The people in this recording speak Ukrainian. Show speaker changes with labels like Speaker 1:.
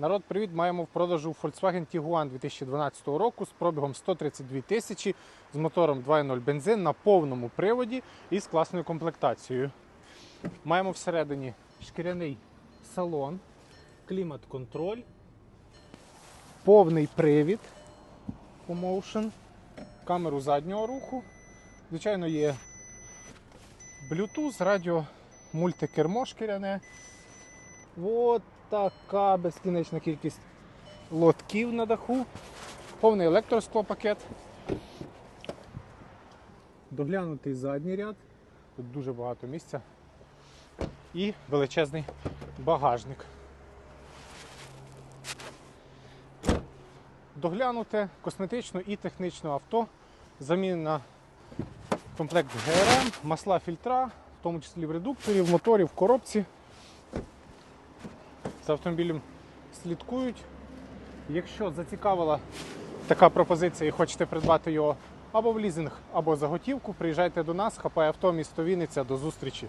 Speaker 1: Народ, привіт! Маємо в продажу Volkswagen Tiguan 2012 року з пробігом 132 тисячі з мотором 2.0 бензин на повному приводі і з класною комплектацією. Маємо всередині шкіряний салон, клімат-контроль, повний привід Motion, камеру заднього руху. Звичайно, є Bluetooth, радіо, мультикермо шкіряне. От така безкінечна кількість лотків на даху. Повний електросклопакет. Доглянутий задній ряд. Тут дуже багато місця. І величезний багажник. Доглянуте косметично і технічно авто. Замінена комплект ГРМ, масла фільтра, в тому числі в редукторі, в моторі, в коробці. За автомобілем слідкують. Якщо зацікавила така пропозиція і хочете придбати його або в лізинг, або за готівку, приїжджайте до нас, хапає авто, місто Вінниця. До зустрічі!